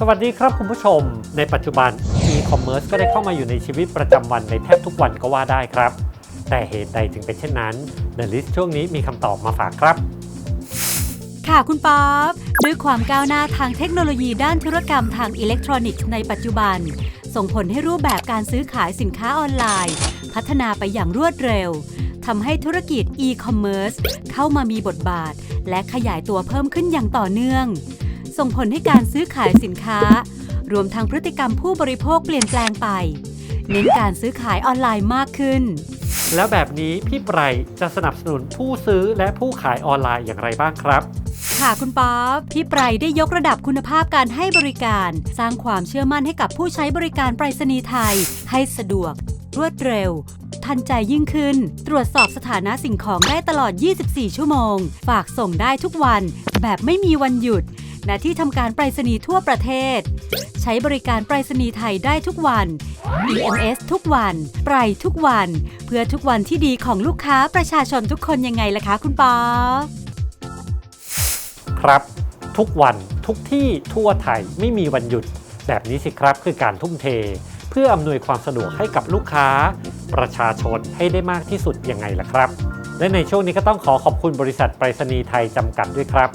สวัสดีครับคุณผู้ชม ในปัจจุบัน e-commerce ก็ได้เข้ามาอยู่ในชีวิตประจำวันในแทบทุกวันก็ว่าได้ครับ แต่เหตุใดถึงเป็นเช่นนั้น The List ช่วงนี้มีคำตอบมาฝากครับ ค่ะคุณป๊อปด้วยความก้าวหน้าทางเทคโนโลยีด้านธุรกรรมทางอิเล็กทรอนิกส์ในปัจจุบัน ส่งผลให้รูปแบบการซื้อขายสินค้าออนไลน์ พัฒนาไปอย่างรวดเร็วทำให้ธุรกิจ e-commerce เข้ามามีบทบาท และขยายตัวเพิ่มขึ้นอย่างต่อเนื่อง ส่งผลให้การซื้อขายสินค้า รวมทั้งพฤติกรรมผู้บริโภคเปลี่ยนแปลงไป เน้นการซื้อขายออนไลน์มากขึ้น แล้วแบบนี้พี่ไบรจะสนับสนุนผู้ซื้อและผู้ขายออนไลน์อย่างไรบ้างครับ ค่ะคุณป๊อปพี่ไบรได้ยกระดับคุณภาพการให้บริการ สร้างความเชื่อมั่นให้กับผู้ใช้บริการไปรษณีย์ไทย ให้สะดวก รวดเร็ว ทันใจยิ่งขึ้น ตรวจสอบสถานะสิ่งของได้ตลอด 24 ชั่วโมง ฝากส่งได้ทุกวัน แบบไม่มีวันหยุด ณที่ทำการไปรษณีย์ทั่วประเทศ ใช้บริการไปรษณีย์ไทยได้ทุกวัน EMS ทุกวัน ไปรทุกวัน เพื่อทุกวันที่ดีของลูกค้าประชาชนทุกคนยังไงล่ะคะคุณป๊อปครับ ทุกวันทุกที่ทั่วไทยไม่มีวันหยุด แบบนี้สิครับคือการทุ่มเท เพื่ออำนวยความสะดวกให้กับลูกค้า ประชาชนให้ได้มากที่สุดยังไงล่ะครับและในช่วงนี้ก็ต้องขอขอบคุณบริษัทไปรษณีย์ไทยจำกัดด้วยครับ